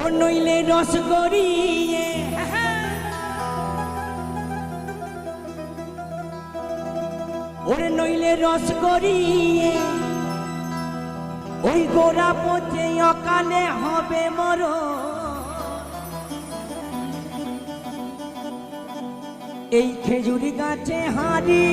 ও নইলে রস গড়িয়ে। ওরে নইলে রস গড়িয়ে। ওই গোড়া পচে অকালে হবে মর এই খেজুরি গাছে হারি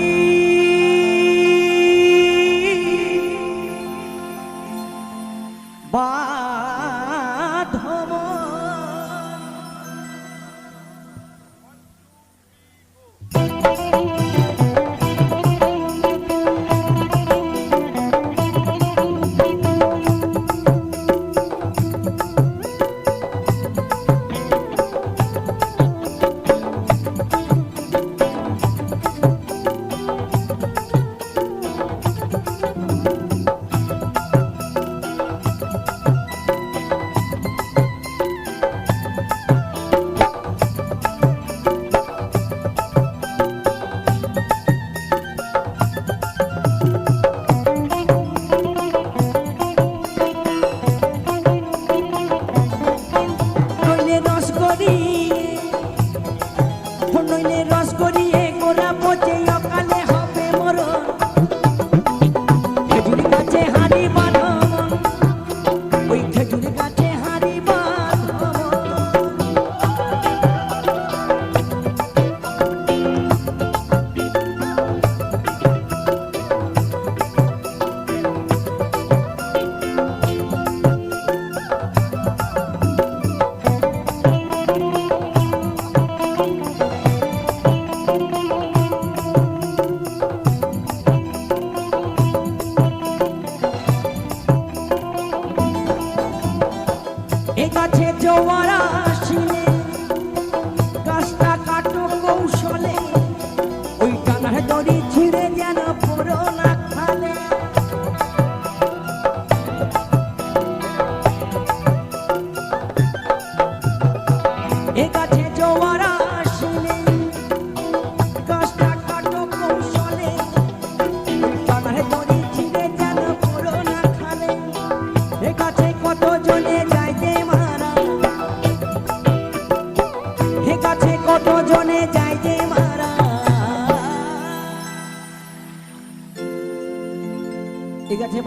এ কাছে জোয়ার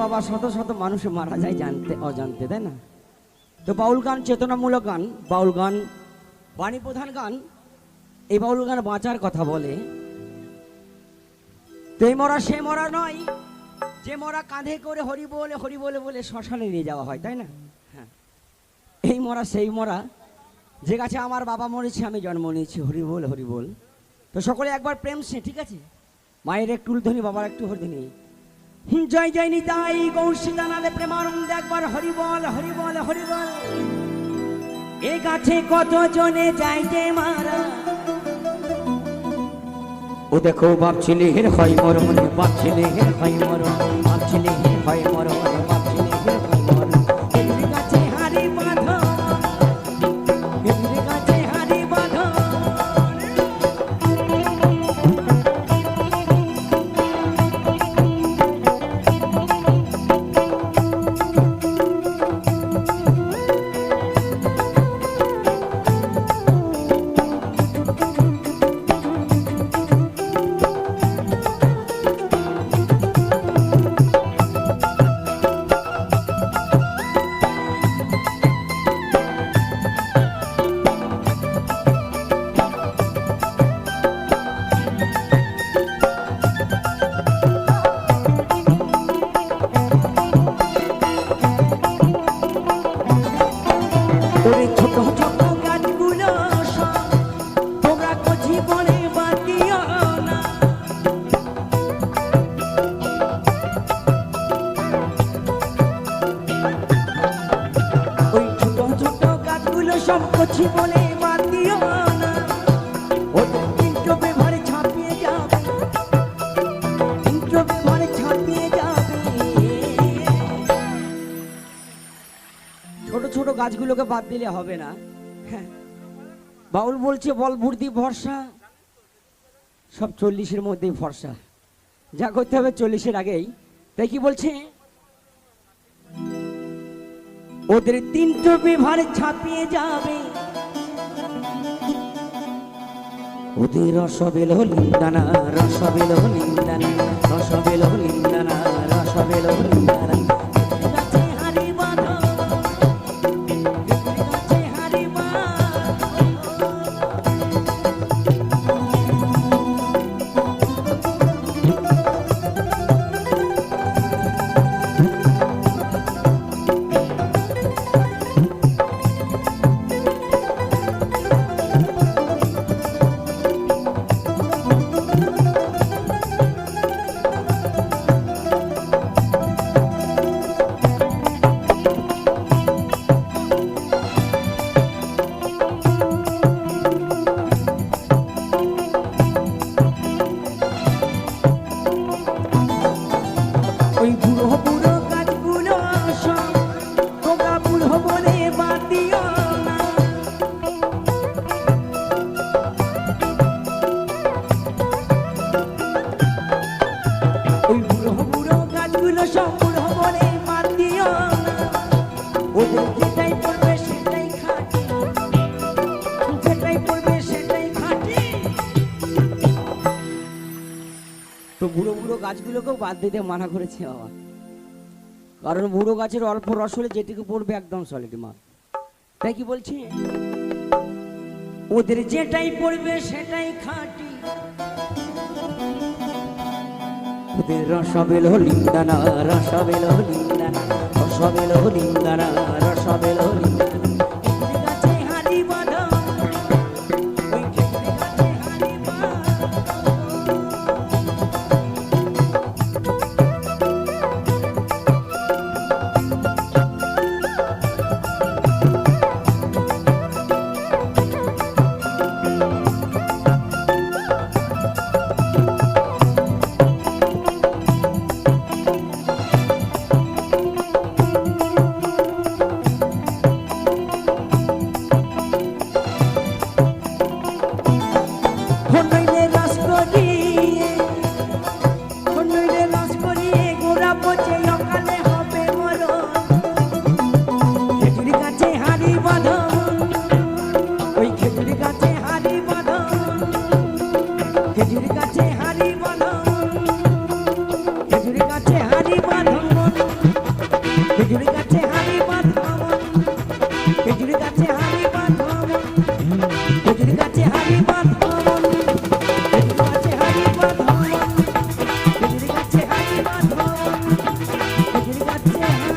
বাবা শত শত মানুষ মারা যায় জানতে, অজান্তে, তাই না? তো বাউল গান চেতনামূলক গান, বাউল গান, বাণী প্রধান গান, এই বাউল গান বাঁচার কথা বলে। তো এই মরা, সে মরা নয়, যে মরা কাঁধে করে হরি বলে হরি বলে বলে শ্মশানে নিয়ে যাওয়া হয়, তাই না? হ্যাঁ। এই মরা, সেই মরা, যে গাছে আমার বাবা মরেছে, আমি জন্ম নিয়েছি, হরি বল হরি বল। তো সকলে একবার প্রেম সে, ঠিক আছে? মায়ের একটু উলধ্বনি বাবার একটু হরিধ্বনি জয় জয় নিতাই গৌসী জানালে প্রেমানন্দ একবার হরি হরিবল হরি বল হরি বল এ গাছে কত জনে যাইতে মারা? ও দেখো বাপ ছেলে হের হয় মরণ বাপ ছেলে হের হয় মরণ বাপ ছেলে হের হয় মরণ। গাছগুলোকে বাদ দিলে হবে না। হ্যাঁ। বাউল বলছে, বল বুদ্ধি ভরসা। সব চল্লিশের মধ্যেই ভরসা। যা করতে হবে চল্লিশের আগেই। তাই কি বলছে? ওদের তিনটো বিভার ছাপিয়ে যাবে। ওদের রসবেল লিন্দানা রসবেল লিন্দানা রসবেল লিন্দানা রসবেল লিন্দানা বুড়ো গাছগুলোকেও বাদ দিতে মানা করেছে বাবা। কারণ বুড়ো গাছের অল্প রস হলে যেটুকু পড়বে একদম সলিড মা তাই কি বলছি? ওদের যেটাই পড়বে সেটাই খাঁটি। ওদের রসবেল লিন্দানা রসবেল লিন্দানা রসবেল লিন্দানা যাচ্ছে